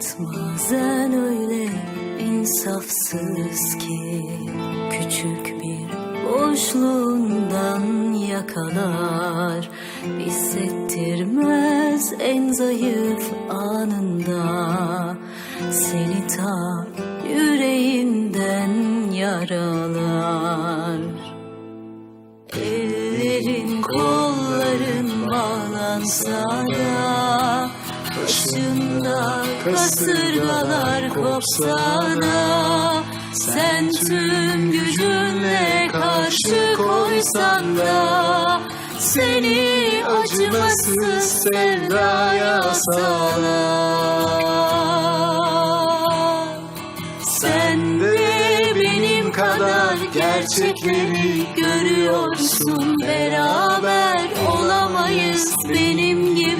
Hayat bazen öyle insafsız ki Küçük bir boşluğundan yakalar. Hissettirmez en zayıf anında Seni ta yüreğinden yaralar. Ellerin kolların bağlansa da Başında kasırgalar kopsa da Sen tüm gücünle karşı koysan da Seni acımasız sevdaya salar sen de benim kadar gerçekleri görüyorsun. Beraber olamayız benim gibi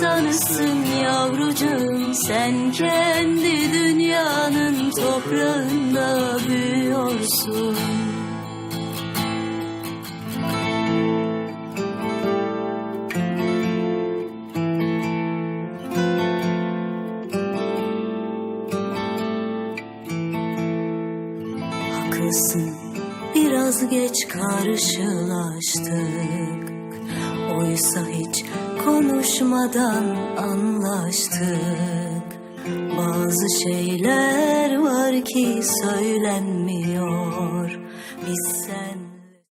insanısın yavrucağım Sen kendi dünyanın toprağında büyüyorsun. Haklısın biraz geç karşılaştık. Oysa hiç konuşmadan anlaştık. Bazı şeyler var ki söylenmiyor. Biz sen